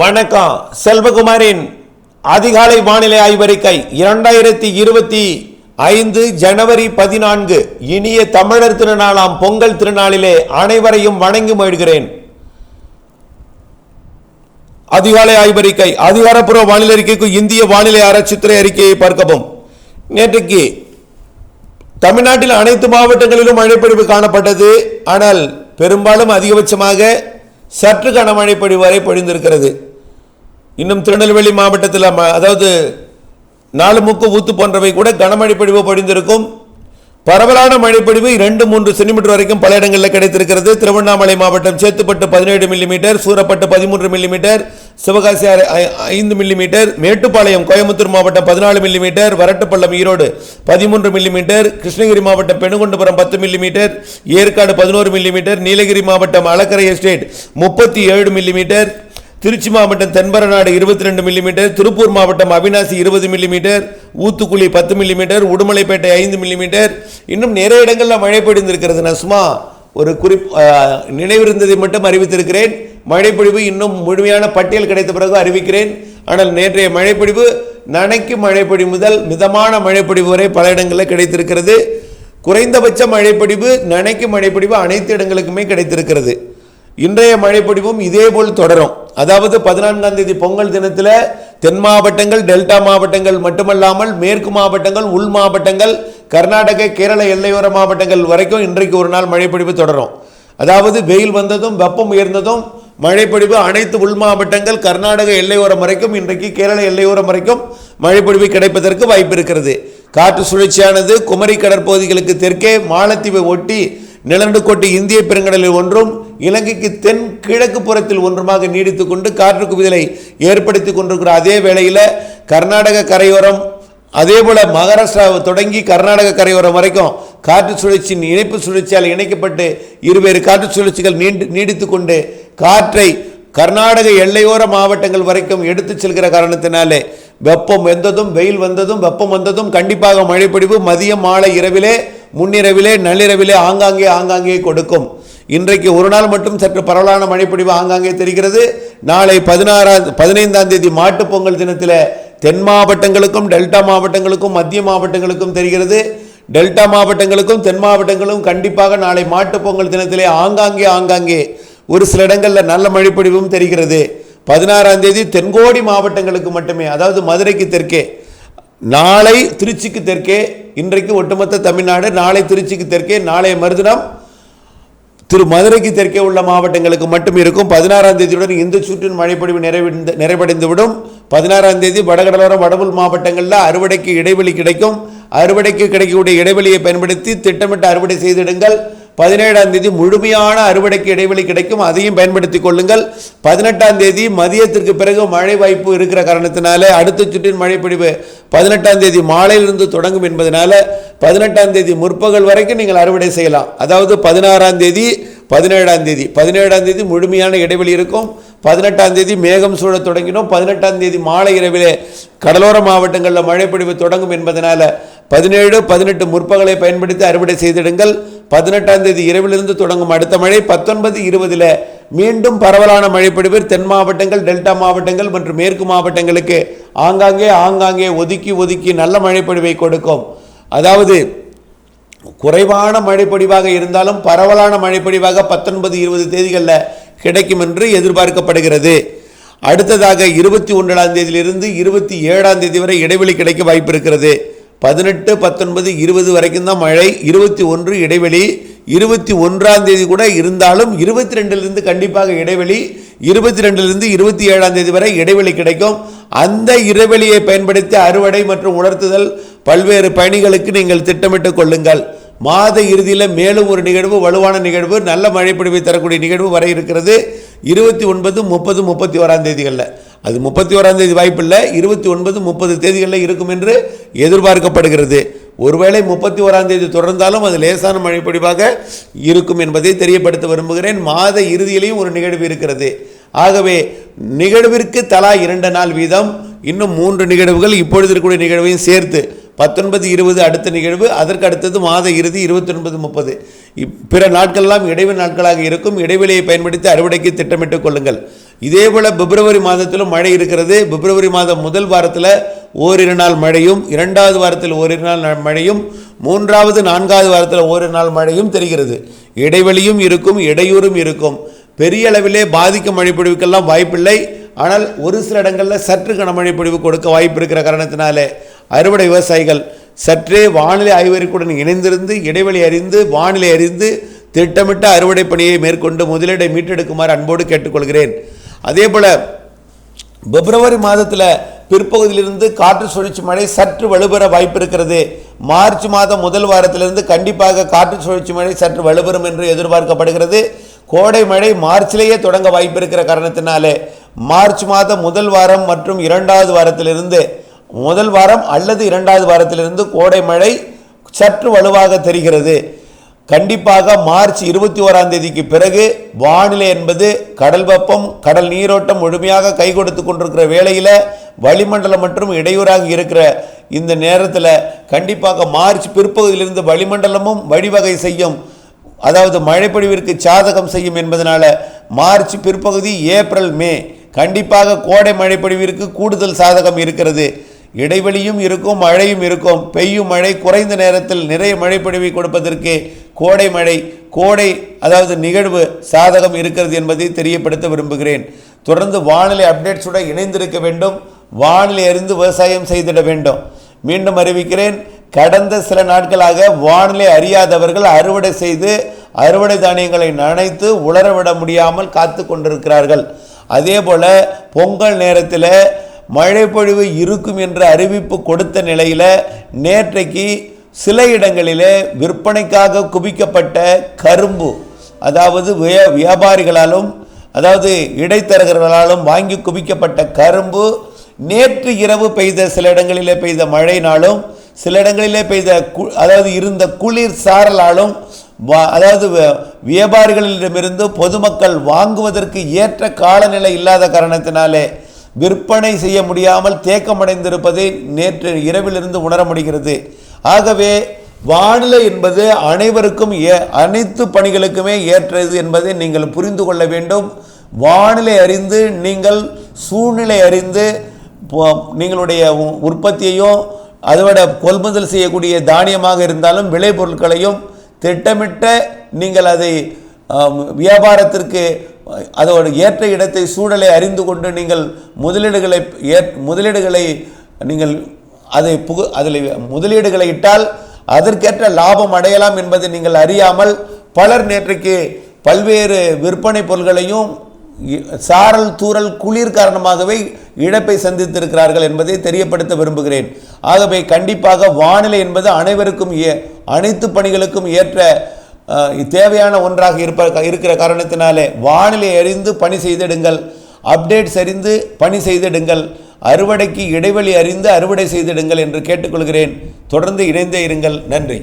வணக்கம். செல்வகுமாரின் அதிகாலை வானிலை ஆய்வறிக்கை இரண்டாயிரத்தி இருபத்தி ஐந்து ஜனவரி பதினான்கு. இனிய தமிழர் திருநாளாம் பொங்கல் திருநாளிலே அனைவரையும் வணங்கி மகிழ்கிறேன். அதிகாலை ஆய்வறிக்கை அதிகாரப்பூர்வ வானிலை அறிக்கைக்கு இந்திய வானிலை ஆராய்ச்சித்துறை அறிக்கையை பார்க்கவும். நேற்றுக்கு தமிழ்நாட்டில் அனைத்து மாவட்டங்களிலும் மழைப்பொழிவு காணப்பட்டது. ஆனால் பெரும்பாலும் அதிகபட்சமாக சற்று கனமழை பொழிவு வரை பொழிந்திருக்கிறது. இன்னும் திருநெல்வேலி மாவட்டத்தில் அதாவது நாலு மூக்கு ஊத்து போன்றவை கூட கனமழை பொழிவு பொழிந்திருக்கும். பரவலான மழைப்பொழிவு இரண்டு மூன்று சென்டிமீட்டர் வரைக்கும் பல இடங்களில் கிடைத்திருக்கிறது. திருவண்ணாமலை மாவட்டம் சேத்துப்பட்டு பதினேழு மில்லிமீட்டர் சூரப்பட்டு பதிமூன்று மில்லிமீட்டர் சிவகாசி ஆறு ஐந்து மில்லிமீட்டர் மேட்டுப்பாளையம் கோயம்புத்தூர் மாவட்டம் பதினாலு மில்லிமீட்டர் வரட்டுப்பள்ளம் ஈரோடு பதிமூன்று மில்லிமீட்டர் கிருஷ்ணகிரி மாவட்டம் பெணுகொண்டபுரம் பத்து மில்லிமீட்டர் ஏற்காடு பதினோரு மில்லிமீட்டர் நீலகிரி மாவட்டம் அலக்கரை எஸ்டேட் முப்பத்தி ஏழு மில்லிமீட்டர் திருச்சி மாவட்டம் தென்பரநாடு இருபத்தி ரெண்டு மில்லிமீட்டர் திருப்பூர் மாவட்டம் அவினாசி இருபது மில்லிமீட்டர் ஊத்துக்குழி பத்து மில்லிமீட்டர் உடுமலைப்பேட்டை ஐந்து மில்லிமீட்டர் இன்னும் நிறைய இடங்களில் மழை பொழிந்திருக்கிறது. நான் சும்மா ஒரு குறிப் நினைவிருந்ததை மட்டும் அறிவித்திருக்கிறேன். மழைப்பொழிவு இன்னும் முழுமையான பட்டியல் கிடைத்த பிறகு அறிவிக்கிறேன். ஆனால் நேற்றைய மழைப்பொழிவு நனைக்கும் மழைப்பொழிவு முதல் மிதமான மழைப்பொழிவு வரை பல இடங்களில் கிடைத்திருக்கிறது. குறைந்தபட்ச மழைப்பொழிவு நனைக்கும் மழைப்பொழிவு அனைத்து இடங்களுக்குமே கிடைத்திருக்கிறது. இன்றைய மழைப்பொழிவும் இதேபோல் தொடரும். அதாவது பதினான்காம் தேதி பொங்கல் தினத்தில் தென் மாவட்டங்கள் டெல்டா மாவட்டங்கள் மட்டுமல்லாமல் மேற்கு மாவட்டங்கள் உள் மாவட்டங்கள் கர்நாடக கேரள எல்லையோர மாவட்டங்கள் வரைக்கும் இன்றைக்கு ஒரு நாள் மழைப்பொழிவு தொடரும். அதாவது வெயில் வந்ததும் வெப்பம் உயர்ந்ததும் மழைப்பொழிவு அனைத்து உள் மாவட்டங்கள் கர்நாடக எல்லையோரம் வரைக்கும் இன்றைக்கு கேரள எல்லையோரம் வரைக்கும் மழைப்பொழிவு கிடைப்பதற்கு வாய்ப்பு இருக்கிறது. காற்று சுழற்சியானது குமரி கடற்பகுதிகளுக்கு தெற்கே மாலத்தீவை ஒட்டி நிலநடுக்கோட்டு இந்திய பெருங்கடலில் ஒன்றும் இலங்கைக்கு தென் கிழக்கு புறத்தில் ஒன்றுமாக நீடித்து கொண்டு காற்று குவிதலை ஏற்படுத்தி கொண்டிருக்கிற அதே வேளையில் கர்நாடக கரையோரம் அதே மகாராஷ்டிராவை மகாராஷ்டிரா தொடங்கி கர்நாடக கரையோரம் வரைக்கும் காற்று சுழற்சியின் இணைப்பு சுழற்சியால் இணைக்கப்பட்டு இருவேறு காற்று சுழற்சிகள் நீண்டு நீடித்து கொண்டு காற்றை கர்நாடக எல்லையோர மாவட்டங்கள் வரைக்கும் எடுத்து செல்கிற காரணத்தினாலே வெப்பம் வந்ததும் வெயில் வந்ததும் வெப்பம் வந்ததும் கண்டிப்பாக மழைப்பிடிவு மதியம் மாலை இரவிலே முன்னிரவிலே நள்ளிரவிலே ஆங்காங்கே ஆங்காங்கே கொடுக்கும். இன்றைக்கு ஒரு நாள் மட்டும் சற்று பரவலான மழைப்பொழிவு ஆங்காங்கே தெரிகிறது. நாளை பதினாறாம் பதினைந்தாம் தேதி மாட்டுப் பொங்கல் தினத்தில் தென் மாவட்டங்களுக்கும் டெல்டா மாவட்டங்களுக்கும் மத்திய மாவட்டங்களுக்கும் தெரிகிறது. டெல்டா மாவட்டங்களுக்கும் தென் மாவட்டங்களும் கண்டிப்பாக நாளை மாட்டுப் பொங்கல் தினத்திலே ஆங்காங்கே ஆங்காங்கே ஒரு சில இடங்களில் நல்ல மழைப்பொழிவும் தெரிகிறது. பதினாறாம் தேதி தென்கோடி மாவட்டங்களுக்கு மட்டுமே அதாவது மதுரைக்கு தெற்கே நாளை திருச்சிக்கு தெற்கே இன்றைக்கு ஒட்டுமொத்த தமிழ்நாடு நாளை திருச்சிக்கு தெற்கே நாளைய மறுதினம் திரு மதுரைக்கு தெற்கே உள்ள மாவட்டங்களுக்கு மட்டும் இருக்கும். பதினாறாம் தேதியுடன் இந்த சுற்றின் மழைப்பொழிவு நிறைவடைந்து நிறைவடைந்துவிடும். பதினாறாம் தேதி வடகடலோரம் வடபுல் மாவட்டங்களில் அறுவடைக்கு இடைவெளி கிடைக்கும். அறுவடைக்கு கிடைக்கக்கூடிய இடைவெளியை பயன்படுத்தி திட்டமிட்டு அறுவடை செய்திடுங்கள். பதினேழாம் தேதி முழுமையான அறுவடைக்கு இடைவெளி கிடைக்கும். அதையும் பயன்படுத்தி கொள்ளுங்கள். பதினெட்டாம் தேதி மதியத்திற்கு பிறகு மழை வாய்ப்பு இருக்கிற காரணத்தினால அடுத்த சுற்றின் மழைப்பொழிவு பதினெட்டாம் தேதி மாலையிலிருந்து தொடங்கும் என்பதனால பதினெட்டாம் தேதி முற்பகல் வரைக்கும் நீங்கள் அறுவடை செய்யலாம். அதாவது பதினாறாம் தேதி பதினேழாம் தேதி. பதினேழாம் தேதி முழுமையான இடைவெளி இருக்கும். பதினெட்டாம் தேதி மேகம் சூழத் தொடங்கினோம். பதினெட்டாம் தேதி மாலை இரவிலே கடலோர மாவட்டங்களில் மழைப்பொழிவு தொடங்கும் என்பதனால பதினேழு பதினெட்டு முற்பகலை பயன்படுத்தி அறுவடை செய்திடுங்கள். பதினெட்டாம் தேதி இரவிலிருந்து தொடங்கும் அடுத்த மழை பத்தொன்பது இருபதில் மீண்டும் பரவலான மழைப்பொழிவு தென் மாவட்டங்கள் டெல்டா மாவட்டங்கள் மற்றும் மேற்கு மாவட்டங்களுக்கு ஆங்காங்கே ஆங்காங்கே ஒதுக்கி ஒதுக்கி நல்ல மழைப்பொழிவை கொடுக்கும். அதாவது குறைவான மழைப்பொழிவாக இருந்தாலும் பரவலான மழைப்பொழிவாக பத்தொன்பது இருபது தேதிகளில் கிடைக்கும் என்று எதிர்பார்க்கப்படுகிறது. அடுத்ததாக இருபத்தி ஒன்றாம் தேதியிலிருந்து இருபத்தி ஏழாம் தேதி வரை இடைவெளி கிடைக்க வாய்ப்பு இருக்கிறது. பதினெட்டு பத்தொன்பது இருபது வரைக்கும் தான் மழை. இருபத்தி ஒன்று இடைவெளி. இருபத்தி ஒன்றாம் தேதி கூட இருந்தாலும் இருபத்தி ரெண்டிலிருந்து கண்டிப்பாக இடைவெளி. இருபத்தி ரெண்டிலிருந்து இருபத்தி ஏழாம் தேதி வரை இடைவெளி கிடைக்கும். அந்த இடைவெளியை பயன்படுத்தி அறுவடை மற்றும் உணர்த்துதல் பல்வேறு பயணிகளுக்கு நீங்கள் திட்டமிட்டுக் கொள்ளுங்கள். மாத இறுதியில் மேலும் ஒரு நிகழ்வு வலுவான நிகழ்வு நல்ல மழைப்பிடிவை தரக்கூடிய நிகழ்வு வர இருக்கிறது. இருபத்தி ஒன்பது முப்பது முப்பத்தி ஓராம் தேதிகளில். அது முப்பத்தி ஓராம் தேதி வாய்ப்பில்லை. இருபத்தி ஒன்பது முப்பது தேதிகளில் இருக்கும் என்று எதிர்பார்க்கப்படுகிறது. ஒருவேளை முப்பத்தி ஓராம் தேதி தொடர்ந்தாலும் அது லேசான மழைப்பொழிவாக இருக்கும் என்பதை தெரியப்படுத்த விரும்புகிறேன். மாத இறுதியிலையும் ஒரு நிகழ்வு இருக்கிறது. ஆகவே நிகழ்விற்கு தலா இரண்டு நாள் வீதம் இன்னும் மூன்று நிகழ்வுகள் இப்பொழுது இருக்கக்கூடிய நிகழ்வையும் சேர்த்து பத்தொன்பது இருபது அடுத்த நிகழ்வு அதற்கு அடுத்தது மாத இறுதி இருபத்தொன்பது முப்பது. இப்- பிற நாட்களெல்லாம் இடைவெளி நாட்களாக இருக்கும். இடைவெளியை பயன்படுத்தி அறுவடைக்கு திட்டமிட்டுக் கொள்ளுங்கள். இதே போல் பிப்ரவரி மாதத்திலும் மழை இருக்கிறது. பிப்ரவரி மாதம் முதல் வாரத்தில் ஓரிரு நாள் மழையும் இரண்டாவது வாரத்தில் ஓரிரு நாள் மழையும் மூன்றாவது நான்காவது வாரத்தில் ஓரிரு நாள் மழையும் தெரிகிறது. இடைவெளியும் இருக்கும் இடையூறும் இருக்கும். பெரிய அளவிலே பாதிக்கும் மழைப்பொழிவுக்கெல்லாம் வாய்ப்பில்லை. ஆனால் ஒரு சில இடங்களில் சற்று கனமழை பொழிவு கொடுக்க வாய்ப்பு இருக்கிற காரணத்தினாலே அறுவடை விவசாயிகள் சற்றே வானிலை ஆய்வறிக்கையுடன் இணைந்திருந்து இடைவெளி அறிந்து வானிலை அறிந்து திட்டமிட்ட அறுவடை பணியை மேற்கொண்டு முதலீடை மீட்டெடுக்குமாறு அன்போடு கேட்டுக்கொள்கிறேன். அதே போல் பிப்ரவரி மாதத்தில் பிற்பகுதியிலிருந்து காற்று சுழற்சி மழை சற்று வலுப்பெற வாய்ப்பு இருக்கிறது மார்ச் மாதம் முதல் வாரத்திலிருந்து கண்டிப்பாக காற்று சுழற்சி மழை சற்று வலுப்பெறும் என்று எதிர்பார்க்கப்படுகிறது. கோடை மழை மார்ச்சிலேயே தொடங்க வாய்ப்பு இருக்கிற காரணத்தினாலே மார்ச் மாதம் முதல் வாரம் மற்றும் இரண்டாவது வாரத்திலிருந்து முதல் வாரம் அல்லது இரண்டாவது வாரத்திலிருந்து கோடை மழை சற்று வலுவாக தெரிகிறது. கண்டிப்பாக மார்ச் இருபத்தி ஓராம் தேதிக்கு பிறகு வானிலை என்பது கடல் வெப்பம் கடல் நீரோட்டம் முழுமையாக கை கொடுத்து கொண்டிருக்கிற வேளையில் வளிமண்டலம் மற்றும் இடையூறாக இருக்கிற இந்த நேரத்தில் கண்டிப்பாக மார்ச் பிற்பகுதியிலிருந்து வளிமண்டலமும் வழிவகை செய்யும். அதாவது மழைப்பொழிவிற்கு சாதகம் செய்யும் என்பதனால மார்ச் பிற்பகுதி ஏப்ரல் மே கண்டிப்பாக கோடை மழைப்பொழிவிற்கு கூடுதல் சாதகம் இருக்கிறது. இடைவெளியும் இருக்கும் மழையும் இருக்கும். பெய்யும் மழை குறைந்த நேரத்தில் நிறைய மழைப்பொழிவை கொடுப்பதற்கு கோடை மழை கோடை அதாவது நிகழ்வு சாதகம் இருக்கிறது என்பதை தெரியப்படுத்த விரும்புகிறேன். தொடர்ந்து வானிலை அப்டேட்ஸுடன் இணைந்திருக்க வேண்டும். வானிலை அறிந்து விவசாயம் செய்திட வேண்டும். மீண்டும் அறிவிக்கிறேன் கடந்த சில நாட்களாக வானிலை அறியாதவர்கள் அறுவடை செய்து அறுவடை தானியங்களை நனைத்து உலரவிட முடியாமல் காத்து கொண்டிருக்கிறார்கள். அதே போல் பொங்கல் நேரத்தில் மழைப்பொழிவு இருக்கும் என்ற அறிவிப்பு கொடுத்த நிலையில் நேற்றைக்கு சில இடங்களிலே விற்பனைக்காக குவிக்கப்பட்ட கரும்பு அதாவது வியா வியாபாரிகளாலும் அதாவது இடைத்தரகர்களாலும் வாங்கி குவிக்கப்பட்ட கரும்பு நேற்று இரவு பெய்த சில இடங்களிலே பெய்த மழையினாலும் சில இடங்களிலே பெய்த கு அதாவது இருந்த குளிர் சாரலாலும் அதாவது வ- வியாபாரிகளிடமிருந்து பொதுமக்கள் வாங்குவதற்கு ஏற்ற காலநிலை இல்லாத காரணத்தினாலே விற்பனை செய்ய முடியாமல் தேக்கமடைந்திருப்பதை நேற்று இரவிலிருந்து உணர முடிகிறது. ஆகவே வானிலை என்பது அனைவருக்கும் ஏ அனைத்து பணிகளுக்குமே ஏற்றது என்பதை நீங்கள் புரிந்து கொள்ள வேண்டும். வானிலை அறிந்து நீங்கள் சூழ்நிலை அறிந்து நீங்களுடைய உற்பத்தியையும் அதோட கொள்முதல் செய்யக்கூடிய தானியமாக இருந்தாலும் விளைபொருட்களையும் திட்டமிட்ட நீங்கள் அதை வியாபாரத்திற்கு அதோட ஏற்ற இடத்தை சூழலை அறிந்து கொண்டு நீங்கள் முதலீடுகளை ஏற் முதலீடுகளை நீங்கள் அதை புகு அதில் முதலீடுகளை இட்டால் அதற்கேற்ற லாபம் அடையலாம் என்பதை நீங்கள் அறியாமல் பலர் நேற்றைக்கு பல்வேறு விற்பனை பொருள்களையும் சாரல் தூறல் குளிர் காரணமாகவே இழப்பை சந்தித்திருக்கிறார்கள் என்பதை தெரியப்படுத்த விரும்புகிறேன். ஆகவே கண்டிப்பாக வானிலை என்பது அனைவருக்கும் ஏ அனைத்து பணிகளுக்கும் ஏற்ற தேவையான ஒன்றாக இருப்ப இருக்கிற காரணத்தினாலே வானிலை அறிந்து பணி செய்திடுங்கள். அப்டேட்ஸ் அறிந்து பணி செய்திடுங்கள். அறுவடைக்கு இடைவெளி அறிந்து அறுவடை செய்திடுங்கள் என்று கேட்டுக்கொள்கிறேன். தொடர்ந்து இணைந்தே இருங்கள். நன்றி.